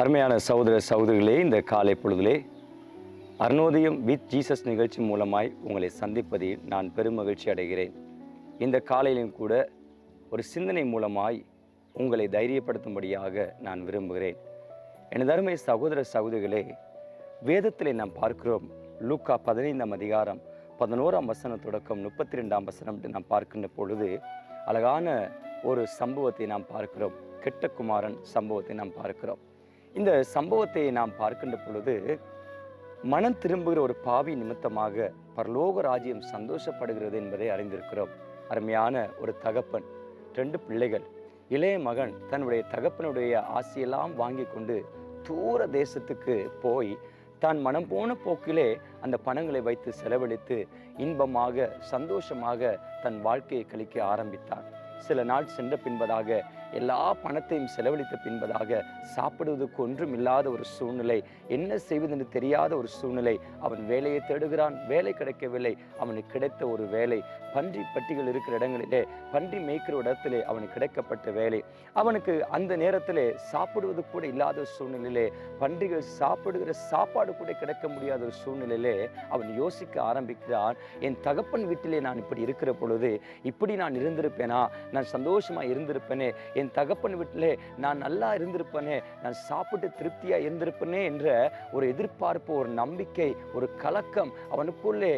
அருமையான சகோதர சகோதரிகளே இந்த காலை பொழுதிலே அருணோதயம் வித் ஜீசஸ் நிகழ்ச்சி மூலமாய் உங்களை சந்திப்பதில் நான் பெருமகிழ்ச்சி அடைகிறேன். இந்த காலையிலும் கூட ஒரு சிந்தனை மூலமாய் உங்களை தைரியப்படுத்தும்படியாக நான் விரும்புகிறேன். எனது அருமை சகோதர சகோதரிகளே வேதத்திலே நாம் பார்க்கிறோம் லூக்கா பதினைந்தாம் அதிகாரம் பதினோராம் வசனம் தொடக்கம் முப்பத்தி ரெண்டாம் வசனம் நாம் பார்க்கின்ற பொழுது அழகான ஒரு சம்பவத்தை நாம் பார்க்கிறோம். கெட்ட குமாரன் சம்பவத்தை நாம் பார்க்கிறோம். இந்த சம்பவத்தை நாம் பார்க்கின்ற பொழுது மனம் திரும்புகிற ஒரு பாவி நிமித்தமாக பரலோக ராஜ்யம் சந்தோஷப்படுகிறது என்பதை அறிந்திருக்கிறோம். அருமையான ஒரு தகப்பன் ரெண்டு பிள்ளைகள். இளைய மகன் தன்னுடைய தகப்பனுடைய ஆசையெல்லாம் வாங்கி கொண்டு தூர தேசத்துக்கு போய் தான் மனம் போன போக்கிலே அந்த பணங்களை வைத்து செலவழித்து இன்பமாக சந்தோஷமாக தன் வாழ்க்கையை கழிக்க ஆரம்பித்தான். சில நாள் சென்ற பின்பதாக எல்லா பணத்தையும் செலவழித்த பின்பதாக சாப்பிடுவதற்கு ஒன்றும் இல்லாத ஒரு சூழ்நிலை. என்ன செய்வதென்று தெரியாத ஒரு சூழ்நிலை. அவன் வேலையை தேடுகிறான். வேலை கிடைக்கவில்லை. அவனுக்கு கிடைத்த ஒரு வேலை. பன்றி பட்டிகள் இருக்கிற இடங்களிலே பன்றி மேய்க்கிற இடத்திலே அவனுக்கு கிடைக்கப்பட்ட வேலை. அவனுக்கு அந்த நேரத்திலே சாப்பிடுவது கூட இல்லாத ஒரு சூழ்நிலையிலே பன்றிகள் சாப்பிடுகிற சாப்பாடு கூட கிடைக்க முடியாத ஒரு சூழ்நிலையிலே அவன் யோசிக்க ஆரம்பிக்கிறான். என் தகப்பன் வீட்டிலே நான் இப்படி இருக்கிற பொழுது இப்படி நான் இருந்திருப்பேனா? நான் சந்தோஷமா இருந்திருப்பேனே? என் தகப்பன் வீட்டிலே நான் நல்லா இருந்திருப்பேனே நான் சாப்பிட்டு திருப்தியாக இருந்திருப்பேனே என்ற ஒரு எதிர்பார்ப்பு ஒரு நம்பிக்கை ஒரு கலக்கம் அவனுக்குள்ளே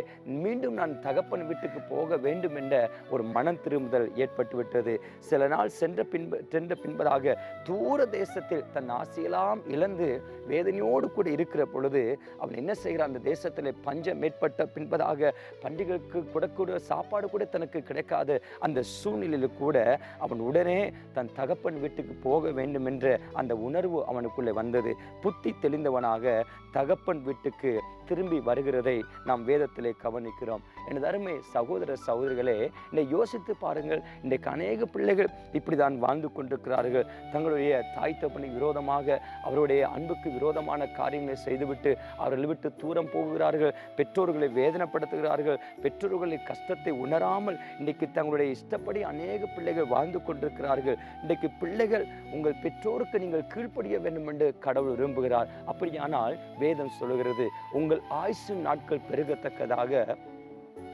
மீண்டும் நான் தகப்பன் வீட்டுக்கு போக வேண்டும் என்ற ஒரு மனம் திரும்புதல் ஏற்பட்டுவிட்டது. சில நாள் சென்ற பின்பு சென்ற பின்பதாக தூர தேசத்தில் தன் ஆசையெல்லாம் இழந்து வேதனையோடு கூட இருக்கிற பொழுது அவன் என்ன செய்கிறான்? அந்த தேசத்தில் பஞ்சம் ஏற்பட்ட பின்பதாக பண்டிகைக்கு கூடக்கூட சாப்பாடு கூட தனக்கு கிடைக்காது அந்த சூழ்நிலையில் கூட அவன் உடனே தன் தகப்பன் வீட்டுக்கு போக வேண்டும் என்ற அந்த உணர்வு அவனுக்குள்ளே வந்தது. புத்தி தெளிந்தவனாக தகப்பன் வீட்டுக்கு திரும்பி வருகிறதை நாம் வேதத்திலே கவனிக்கிறோம். எனது அருமை சகோதர சகோதரிகளே என்னை யோசித்து பாருங்கள். இன்றைக்கு அநேக பிள்ளைகள் இப்படி தான் வாழ்ந்து கொண்டிருக்கிறார்கள். தங்களுடைய தாய் தப்பனுக்கு விரோதமாக அவருடைய அன்புக்கு விரோதமான காரியங்களை செய்துவிட்டு அவர்களை விட்டு தூரம் போகிறார்கள். பெற்றோர்களை வேதனைப்படுத்துகிறார்கள். பெற்றோர்களின் கஷ்டத்தை உணராமல் இன்றைக்கு தங்களுடைய இஷ்டப்படி அநேக பிள்ளைகள் வாழ்ந்து கொண்டிருக்கிறார்கள். இன்றைக்கு பிள்ளைகள் உங்கள் பெற்றோருக்கு நீங்கள் கீழ்ப்படிய வேண்டும் என்று கடவுள் விரும்புகிறார். அப்படியானால் வேதம் சொல்லுகிறது உங்கள் ஆயுசு நாட்கள் பெருகத்தக்கதாக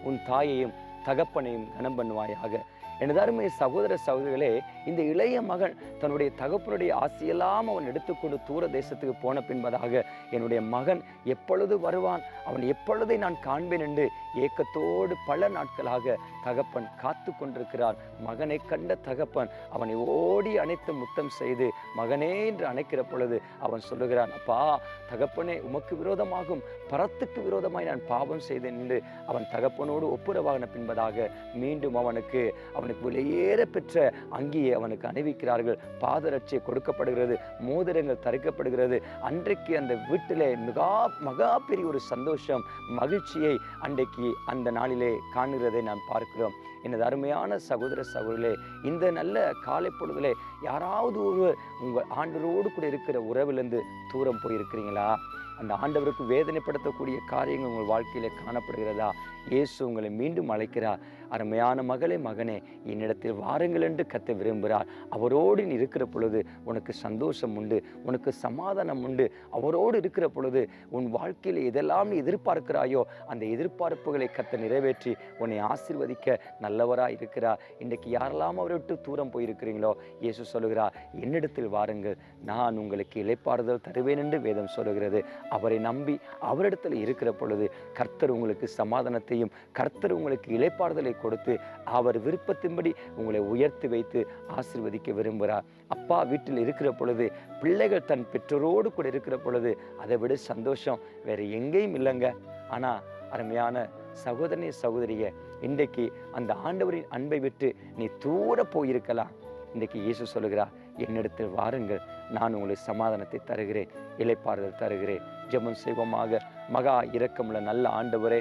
உன் தாயையும் தகப்பனையும் கனம் பண்ணுவாயாக. எனது அருமை சகோதர சகோதரிகளே இந்த இளைய மகன் தன்னுடைய தகப்பனுடைய ஆசையெல்லாம் அவன் எடுத்துக்கொண்டு தூர தேசத்துக்கு போன பின்பதாக என்னுடைய மகன் எப்பொழுது வருவான் அவன் எப்பொழுதை நான் காண்பேன் என்று ஏக்கத்தோடு பல நாட்களாக தகப்பன் காத்து கொண்டிருக்கிறார். மகனை கண்ட தகப்பன் அவனை ஓடி அணைத்து முத்தம் செய்து மகனே என்று அணைக்கிற பொழுது அவன் சொல்லுகிறான் அப்பா தகப்பனே உமக்கு விரோதமாகும் பரத்துக்கு விரோதமாய் நான் பாவம் செய்தேன் என்று அவன் தகப்பனோடு ஒப்புரவாகின பின்பதாக மீண்டும் அவனுக்கு அவனுக்கு வெளியேற பெற்ற அங்கேயே அவனுக்கு அணிவிக்கிறார்கள். பாதரட்சை கொடுக்கப்படுகிறது மோதிரங்கள் தரிக்கப்படுகிறது. அன்றைக்கு அந்த வீட்டிலே மிகா மகா பெரிய ஒரு சந்தோஷம் மகிழ்ச்சியை அன்றைக்கு அந்த நாளிலே காணுகிறதை நாம் பார்க்கிறோம். எனது அருமையான சகோதர சகோதரிலே இந்த நல்ல காலை பொழுதுல யாராவது ஒருவர் உங்கள் ஆண்டரோடு கூட இருக்கிற உறவிலிருந்து தூரம் போயிருக்கிறீங்களா? அந்த ஆண்டவருக்கு வேதனைப்படுத்தக்கூடிய காரியங்கள் உங்கள் வாழ்க்கையில் காணப்படுகிறதா? இயேசு உங்களை மீண்டும் அழைக்கிறார். அருமையான மகளே மகனே என்னிடத்தில் வாருங்கள் என்று கத்த விரும்புகிறார். அவரோடு நீ இருக்கிற பொழுது உனக்கு சந்தோஷம் உண்டு உனக்கு சமாதானம் உண்டு. அவரோடு இருக்கிற பொழுது உன் வாழ்க்கையில் எதெல்லாம் நீ எதிர்பார்க்கிறாயோ அந்த எதிர்பார்ப்புகளை கத்த நிறைவேற்றி உன்னை ஆசிர்வதிக்க நல்லவராக இருக்கிறார். இன்றைக்கு யாரெல்லாம் அவரை விட்டு தூரம் போயிருக்கிறீங்களோ இயேசு சொல்லுகிறார் என்னிடத்தில் வாருங்கள் நான் உங்களுக்கு இளைப்பாறுதல் தருவேன் என்று வேதம் சொல்லுகிறது. அவரை நம்பி அவரிடத்தில் இருக்கிற பொழுது கர்த்தர் உங்களுக்கு சமாதானத்தையும் கர்த்தர் உங்களுக்கு இளைப்பாறுதலை கொடுத்து அவர் விருப்பத்தின்படி உங்களை உயர்த்தி வைத்து ஆசீர்வதிக்க விரும்புகிறார். அப்பா வீட்டில் இருக்கிற பொழுது பிள்ளைகள் தன் பெற்றோரோடு கூட இருக்கிற பொழுது அதை விட சந்தோஷம் வேற எங்கேயும் இல்லைங்க. ஆனால் அருமையான சகோதரனே சகோதரிய இன்றைக்கு அந்த ஆண்டவரின் அன்பை விட்டு நீ தூர போயிருக்கலாம். இன்றைக்கு இயேசு சொல்லுகிறார் என்னிடத்தில் வாருங்கள். நான் உங்களுக்கு சமாதானத்தை தருகிறேன் இலைப்பாறுதல் தருகிறேன். ஜெபம் செய்வமாக. மகா இரக்கமுள்ள நல்ல ஆண்டவரே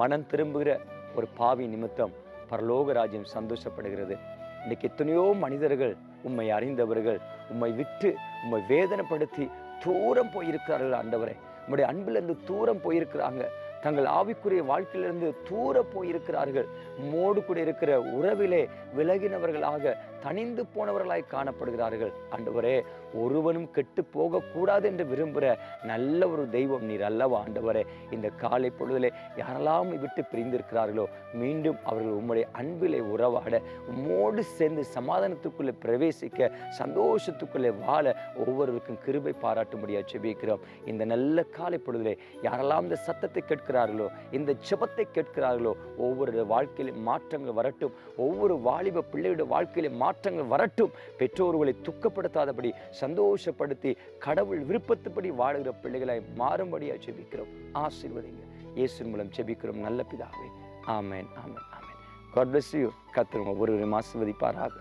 மனம் திரும்புகிற ஒரு பாவி நிமித்தம் பரலோக ராஜ்யம் சந்தோஷப்படுகிறது. இன்னைக்கு எத்தனையோ மனிதர்கள் உம்மை அறிந்தவர்கள் உம்மை விட்டு உம்மை வேதனைப்படுத்தி தூரம் போயிருக்கிறார்கள் ஆண்டவரே. உம்முடைய அன்பிலிருந்து தூரம் போயிருக்கிறாங்க. தங்கள் ஆவிக்குரிய வாழ்க்கையிலிருந்து தூர போயிருக்கிறார்கள். மோடு கூட இருக்கிற உறவிலே விலகினவர்களாக தனிந்து போனவர்களாய் காணப்படுகிறார்கள். ஆண்டவரே ஒருவனும் கெட்டு போகக்கூடாது என்று விரும்புகிற நல்ல ஒரு தெய்வம் நீர் அல்லவா ஆண்டவரே? இந்த காலை பொழுதிலே யாரெல்லாம் விட்டு பிரிந்திருக்கிறார்களோ மீண்டும் அவர்கள் உம்முடைய அன்பிலே உறவாட உம்மோடு சேர்ந்து சமாதானத்துக்குள்ளே பிரவேசிக்க சந்தோஷத்துக்குள்ளே வாழ ஒவ்வொருவருக்கும் கிருபை பாராட்டும்படியாக செபிக்கிறோம் இந்த நல்ல காலை பொழுதிலே யாரெல்லாம் இந்த சத்தத்தை கேட்கிறார்களோ இந்த ஜெபத்தை கேட்கிறார்களோ ஒவ்வொரு வாழ்க்கையிலும் மாற்றங்கள் வரட்டும். ஒவ்வொரு வாலிப பிள்ளையுடைய வாழ்க்கையிலும் மாற்றங்கள் வரட்டும். பெற்றோர்களை துக்கப்படுத்தாதபடி சந்தோஷப்படுத்தி கடவுள் விருப்பத்துப்படி வாழுகிற பிள்ளைகளை மாறும்படியாக செபிக்கிறோம் ஆசீர்வதிங்க. இயேசு மூலம் செபிக்கிறோம் நல்ல பிதாவே. ஆமேன் ஆமேன் ஆமேன். காட் bless ஒருவரும் கத்திரம் ஒவ்வொருவரையும் ஆசீர்வதிப்பாராக.